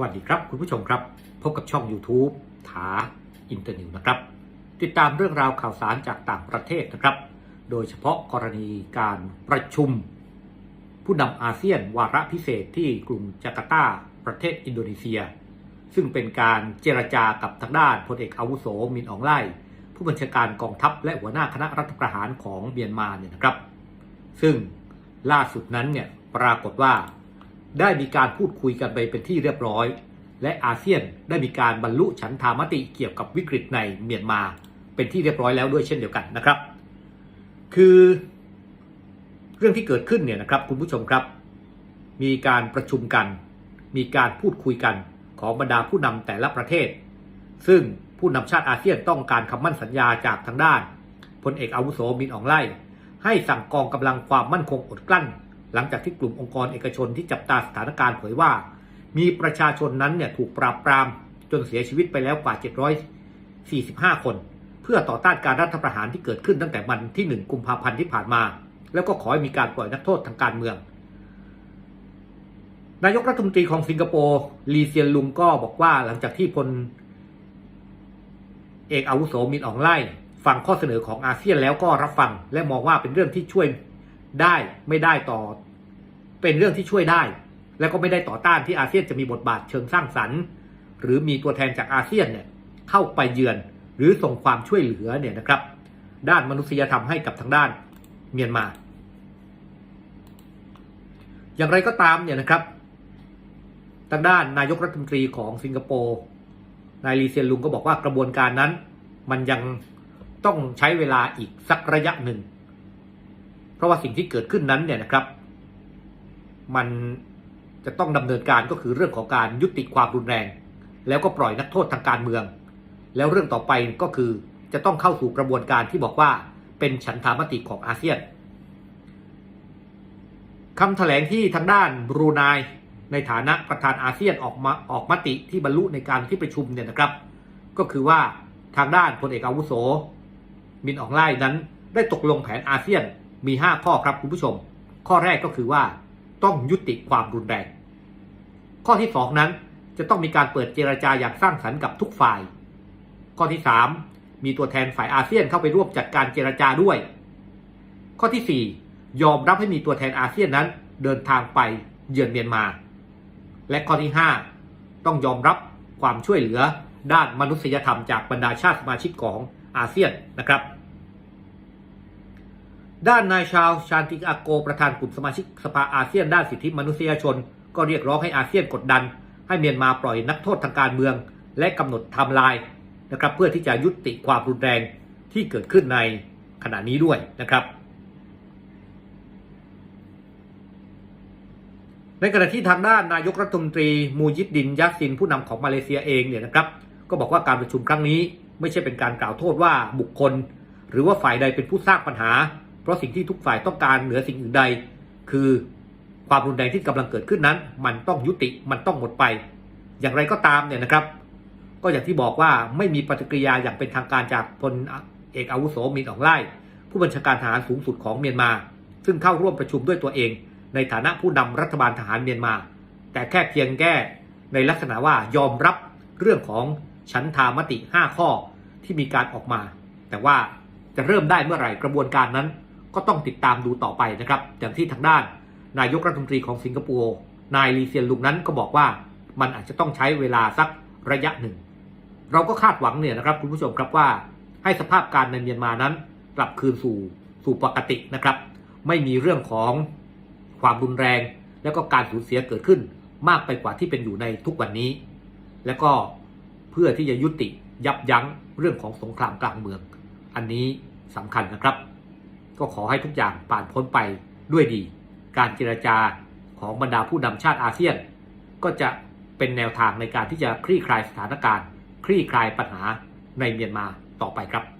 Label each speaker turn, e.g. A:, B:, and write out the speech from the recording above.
A: วัสดีครับ คุณผู้ชมครับ พบกับช่อง YouTube ถาอินเตอร์นิวนะครับ ติดตามเรื่องราวข่าวสารจากต่างประเทศนะครับ โดยเฉพาะกรณีการประชุม ผู้นำอาเซียนวาระพิเศษที่กรุงจาการ์ตา ประเทศอินโดนีเซีย ซึ่งเป็นการเจรจากับทางด้านพลเอกอาวุโสมินอองไล่ผู้บัญชาการกองทัพและหัวหน้าคณะรัฐประหารของเมียนมาเนี่ยนะครับ ซึ่งล่าสุดนั้นเนี่ยปรากฏว่า ได้มีการพูดคุยกันไปเป็นที่เรียบร้อย และอาเซียนได้มีการบรรลุฉันทามติเกี่ยวกับวิกฤตในเมียนมา เป็นที่เรียบร้อยแล้วด้วยเช่นเดียวกันนะครับ คือเรื่องที่เกิดขึ้นเนี่ยนะครับคุณผู้ชมครับ มีการประชุมกัน มีการพูดคุยกันของบรรดาผู้นำแต่ละประเทศ ซึ่งผู้นำชาติอาเซียนต้องการคำมั่นสัญญาจากทางด้านพลเอกอาวุโสมินอองไล่ให้สั่งกองกำลังความมั่นคงอดกลั้น หลังจากที่กลุ่มองค์กรเอกชนที่จับตาสถานการณ์เผยว่า มีประชาชนนั้นเนี่ยถูกปราบปรามจนเสียชีวิตไปแล้วกว่า 745 คน เพื่อต่อต้านการรัฐประหารที่เกิดขึ้นตั้งแต่วันที่ 1 กุมภาพันธ์ที่ผ่านมา แล้วก็ขอให้มีการปล่อยนักโทษทางการเมือง นายกรัฐมนตรีของสิงคโปร์ลีเซียนลุงก็บอกว่าหลังจากที่พลเอกอาวุโสมินอองไล่ฟังข้อเสนอของอาเซียนแล้วก็รับฟังและมองว่าเป็นเรื่องที่ช่วย ได้ไม่ได้ต่อ เป็นเรื่องที่ช่วยได้ แล้วก็ไม่ได้ต่อต้านที่อาเซียนจะมีบทบาทเชิงสร้างสรรค์ หรือมีตัวแทนจากอาเซียนเนี่ยเข้าไปเยือนหรือส่งความช่วยเหลือเนี่ยนะครับ ด้านมนุษยธรรมให้กับทางด้านเมียนมา อย่างไรก็ตามเนี่ยนะครับทางด้านนายกรัฐมนตรีของสิงคโปร์นายลีเซียนลุงก็บอกว่ากระบวนการนั้น มันยังต้องใช้เวลาอีกสักระยะหนึ่ง เพราะว่าสิ่งที่เกิดขึ้นนั้นเนี่ยนะครับ มันจะต้องดำเนินการก็คือเรื่องของการยุติความรุนแรง แล้วก็ปล่อยนักโทษทางการเมือง แล้วเรื่องต่อไปก็คือจะต้องเข้าสู่กระบวนการที่บอกว่าเป็นฉันทามติของอาเซียนคำแถลงที่ทางด้านบรูไนในฐานะประธานอาเซียนออกมาออกมติที่บรรลุในการที่ประชุมเนี่ยนะครับ ก็คือว่าทางด้านพลเอกอาวุโส มินอองไล่นั้นได้ตกลงแผนอาเซียน มี 5 ข้อครับคุณผู้ชม ข้อแรกก็คือว่าต้องยุติความรุนแรง ข้อที่ 2 นั้นจะต้องมีการเปิดเจรจาอย่างสร้างสรรค์กับทุกฝ่าย ข้อที่ 3 มีตัวแทนฝ่ายอาเซียนเข้าไปร่วมจัดการเจรจาด้วย ข้อที่ 4 ยอมรับให้มีตัวแทนอาเซียนนั้นเดินทางไปเยือนเมียนมา และข้อที่ 5 ต้องยอมรับความช่วยเหลือด้านมนุษยธรรมจากบรรดาชาติสมาชิกของอาเซียนนะครับ ด้านนายชาวชานติอาโกประธานกลุ่มสมาชิกสภาอาเซียนด้านสิทธิมนุษยชน ก็เรียกร้องให้อาเซียนกดดัน ให้เมียนมาปล่อยนักโทษทางการเมือง และกำหนดไทม์ไลน์นะครับเพื่อที่จะยุติความรุนแรงที่เกิดขึ้นในขณะนี้ด้วยนะครับ ในขณะที่ทางด้านนายกรัฐมนตรีมูยิดดินยัสซินผู้นำของมาเลเซียเองเนี่ยนะครับ ก็บอกว่าการประชุมครั้งนี้ ไม่ใช่เป็นการกล่าวโทษว่าบุคคล หรือว่าฝ่ายใดเป็นผู้สร้างปัญหา เพราะสิ่งที่ทุกฝ่ายต้องการเหนือสิ่งอื่นใด คือความรุนแรงที่กำลังเกิดขึ้นนั้น มันต้องยุติมันต้องหมดไป อย่างไรก็ตามเนี่ยนะครับ ก็อย่างที่บอกว่าไม่มีปฏิกิริยาอย่างเป็นทางการจากพลเอกอาวุโสมินอองไล่ผู้บัญชาการทหารสูงสุดของเมียนมา ซึ่งเข้าร่วมประชุมด้วยตัวเอง ในฐานะผู้นำรัฐบาลทหารเมียนมา แต่แค่เพียงแก้ในลักษณะว่ายอมรับเรื่องของฉันทามติ 5 ข้อที่มีการออกมา แต่ว่าจะเริ่มได้เมื่อไหร่กระบวนการนั้น ก็ต้องติดตามดูต่อไปนะครับ อย่างที่ทางด้านนายกรัฐมนตรีของสิงคโปร์นายลีเซียนลุงนั้นก็บอกว่ามันอาจจะต้องใช้เวลาสักระยะหนึ่ง เราก็คาดหวังเนี่ยนะครับ คุณผู้ชมครับว่าให้สภาพการในเมียนมานั้น กลับคืนสู่สู่ปกตินะครับ ไม่มีเรื่องของความรุนแรง แล้วก็การสูญเสียเกิดขึ้น มากไปกว่าที่เป็นอยู่ในทุกวันนี้ แล้วก็เพื่อที่จะยุติยับยั้งเรื่องของสงครามกลางเมือง อันนี้สำคัญนะครับ ก็ขอให้ทุกอย่างผ่านพ้นไปด้วยดี การเจรจาของบรรดาผู้นำชาติอาเซียน ก็จะเป็นแนวทางในการที่จะคลี่คลายสถานการณ์ คลี่คลายปัญหาในเมียนมาต่อไปครับ